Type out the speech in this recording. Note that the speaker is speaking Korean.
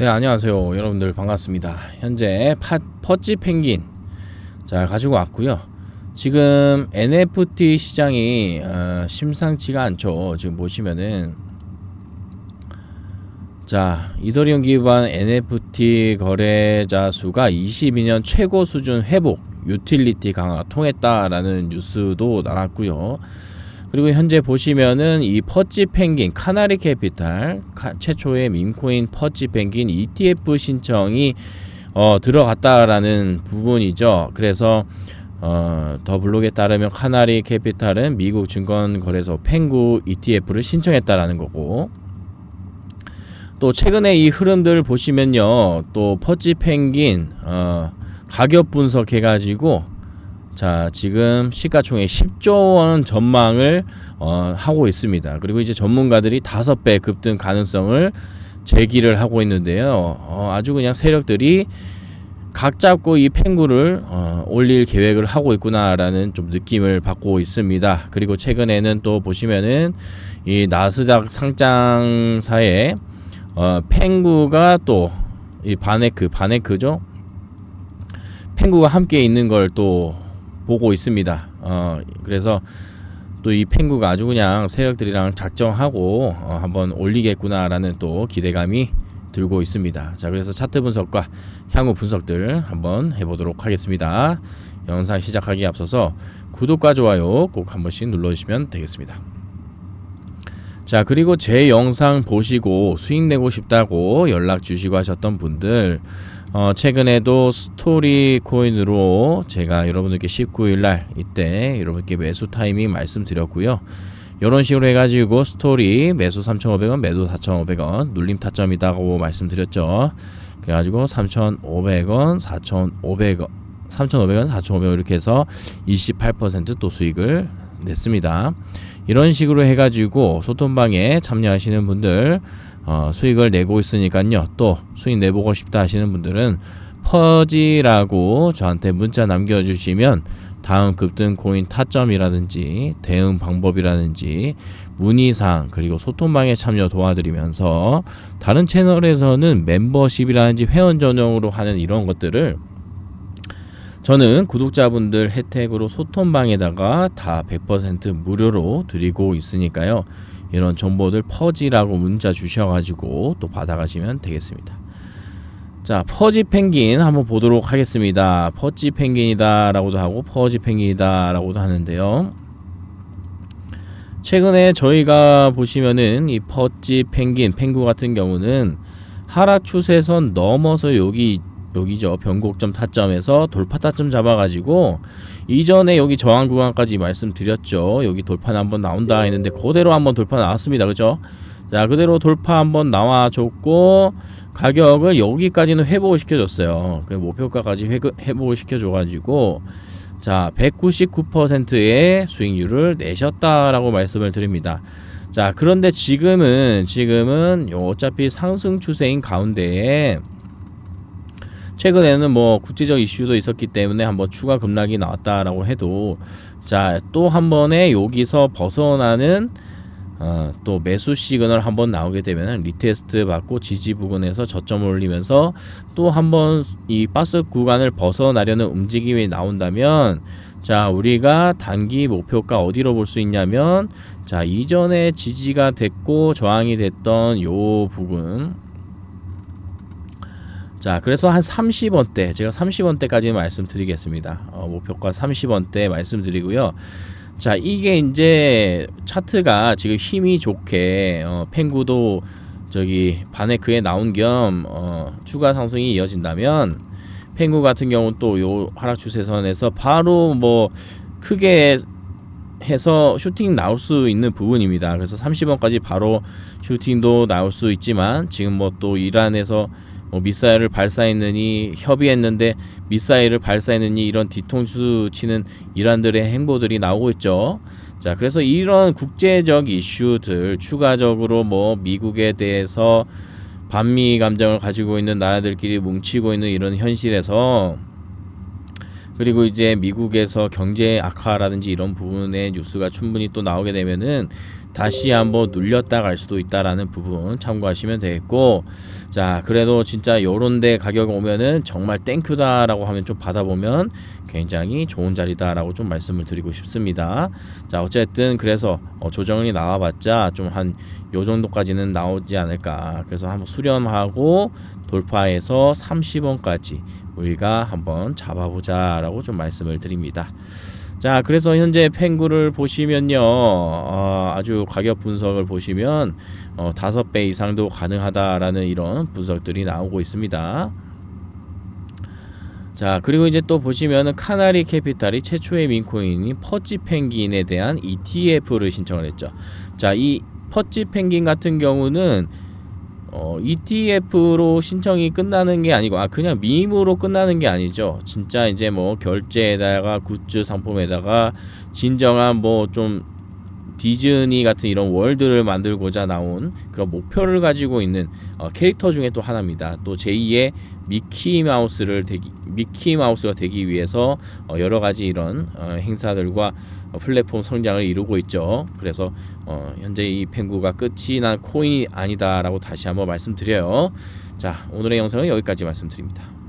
네 안녕하세요. 여러분들 반갑습니다. 현재 파, 퍼지 펭귄 자 가지고 왔고요. 지금 NFT 시장이 어, 심상치가 않죠. 지금 보시면은. 자 이더리움 기반 NFT 거래자 수가 22년 최고 수준 회복 유틸리티 강화 통했다라는 뉴스도 나왔고요 그리고 현재 보시면은 이 퍼지 펭귄 카나리 캐피탈 카, 최초의 밈코인 퍼지 펭귄 ETF 신청이 어, 들어갔다라는 부분이죠. 그래서 어, 더 블록에 따르면 카나리 캐피탈은 미국 증권거래소 펭구 ETF를 신청했다라는 거고 또 최근에 이 흐름들 보시면요 또 퍼지 펭귄 어, 가격 분석해 가지고 자, 지금 시가총액 10조 원 전망을 어, 하고 있습니다. 그리고 이제 전문가들이 다섯 배 급등 가능성을 제기를 하고 있는데요. 어, 아주 그냥 세력들이 각 잡고 이 펭구를 어, 올릴 계획을 하고 있구나라는 좀 느낌을 받고 있습니다. 그리고 최근에는 또 보시면은 이 나스닥 상장사에 어, 펭구가 또 이 바네크 바네크죠. 펭구가 함께 있는 걸또 보고 있습니다. 어, 그래서 또 이 펭구가 아주 그냥 세력들이랑 작정하고 어, 한번 올리겠구나라는 또 기대감이 들고 있습니다. 자, 그래서 차트 분석과 향후 분석들 한번 해보도록 하겠습니다. 영상 시작하기 앞서서 구독과 좋아요 꼭 한 번씩 눌러주시면 되겠습니다. 자, 그리고 제 영상 보시고 수익 내고 싶다고 연락 주시고 하셨던 분들 어, 최근에도 스토리 코인으로 제가 여러분들께 19일 날 이때 여러분께 매수 타이밍 말씀드렸고요. 이런 식으로 해가지고 스토리 매수 3,500원, 매도 4,500원, 눌림 타점이다고 말씀드렸죠. 그래가지고 3,500원, 4,500원, 3,500원, 4,500원 이렇게 해서 28%또 수익을 냈습니다. 이런 식으로 해가지고 소통방에 참여하시는 분들 어, 수익을 내고 있으니까요. 또 수익 내보고 싶다 하시는 분들은 퍼지라고 저한테 문자 남겨주시면 다음 급등 코인 타점이라든지 대응 방법이라든지 문의사항 그리고 소통방에 참여 도와드리면서 다른 채널에서는 멤버십이라든지 회원 전용으로 하는 이런 것들을 저는 구독자분들 혜택으로 소통방에다가 다 100% 무료로 드리고 있으니까요. 이런 정보들 퍼지라고 문자 주셔가지고 또 받아가시면 되겠습니다. 자, 퍼지 펭귄 한번 보도록 하겠습니다. 퍼지 펭귄이다라고도 하고 퍼지 펭귄이다라고도 하는데요. 최근에 저희가 보시면은 이 퍼지 펭귄 펭구 같은 경우는 하락 추세선 넘어서 여기 여기죠. 변곡점 타점에서 돌파 타점 잡아가지고 이전에 여기 저항 구간까지 말씀드렸죠. 여기 돌파 한번 나온다 했는데 그대로 한번 돌파 나왔습니다. 그죠? 자 그대로 돌파 한번 나와줬고 가격을 여기까지는 회복을 시켜줬어요. 그 목표가까지 회복을 시켜줘가지고 자 199%의 수익률을 내셨다라고 말씀을 드립니다. 자 그런데 지금은 지금은 어차피 상승 추세인 가운데에 최근에는 뭐 국제적 이슈도 있었기 때문에 한번 추가 급락이 나왔다라고 해도 자 또 한 번에 여기서 벗어나는 어, 또 매수 시그널 한번 나오게 되면 리테스트 받고 지지 부근에서 저점을 올리면서 또 한번 이 박스 구간을 벗어나려는 움직임이 나온다면 자 우리가 단기 목표가 어디로 볼 수 있냐면 자 이전에 지지가 됐고 저항이 됐던 요 부분 자, 그래서 한 30원대, 제가 30원대까지 말씀드리겠습니다. 어, 목표가 30원대 말씀드리고요. 자, 이게 이제 차트가 지금 힘이 좋게 어, 펭구도 저기 바네크에 나온 겸 어, 추가 상승이 이어진다면 펭구 같은 경우는 또 요 하락 추세선에서 바로 뭐 크게 해서 슈팅 나올 수 있는 부분입니다. 그래서 30원까지 바로 슈팅도 나올 수 있지만 지금 뭐 또 이란에서 뭐 미사일을 발사했느니 협의했는데 미사일을 발사했느니 이런 뒤통수 치는 이란들의 행보들이 나오고 있죠. 자, 그래서 이런 국제적 이슈들 추가적으로 뭐 미국에 대해서 반미 감정을 가지고 있는 나라들끼리 뭉치고 있는 이런 현실에서 그리고 이제 미국에서 경제 악화라든지 이런 부분의 뉴스가 충분히 또 나오게 되면은 다시 한번 눌렸다 갈 수도 있다라는 부분 참고하시면 되겠고 자 그래도 진짜 요런데 가격 오면은 정말 땡큐다라고 하면 좀 받아보면 굉장히 좋은 자리다라고 좀 말씀을 드리고 싶습니다 자 어쨌든 그래서 어, 조정이 나와봤자 좀 한 요 정도까지는 나오지 않을까 그래서 한번 수렴하고 돌파해서 30원까지 우리가 한번 잡아보자 라고 좀 말씀을 드립니다. 자, 그래서 현재 pen구를 보시면요, 어, 아주 가격 분석을 보시면 어, 5배 이상도 가능하다라는 이런 분석들이 나오고 있습니다. 자, 그리고 이제 또 보시면은 카나리 캐피탈이 최초의 민코인인 퍼지 펭귄에 대한 ETF를 신청을 했죠. 자, 이 퍼지 펭귄 같은 경우는 어, ETF로 신청이 끝나는 게 아니고 아 그냥 밈으로 끝나는 게 아니죠. 진짜 이제 뭐 결제에다가 굿즈 상품에다가 진정한 뭐 좀 디즈니 같은 이런 월드를 만들고자 나온 그런 목표를 가지고 있는 어, 캐릭터 중에 또 하나입니다. 또 제2의 미키 마우스를 되기 미키 마우스가 되기 위해서 어, 여러 가지 이런 어, 행사들과 어, 플랫폼 성장을 이루고 있죠. 그래서 어, 현재 이 pen구가 끝이 난 코인이 아니다라고 다시 한번 말씀드려요. 자, 오늘의 영상은 여기까지 말씀드립니다.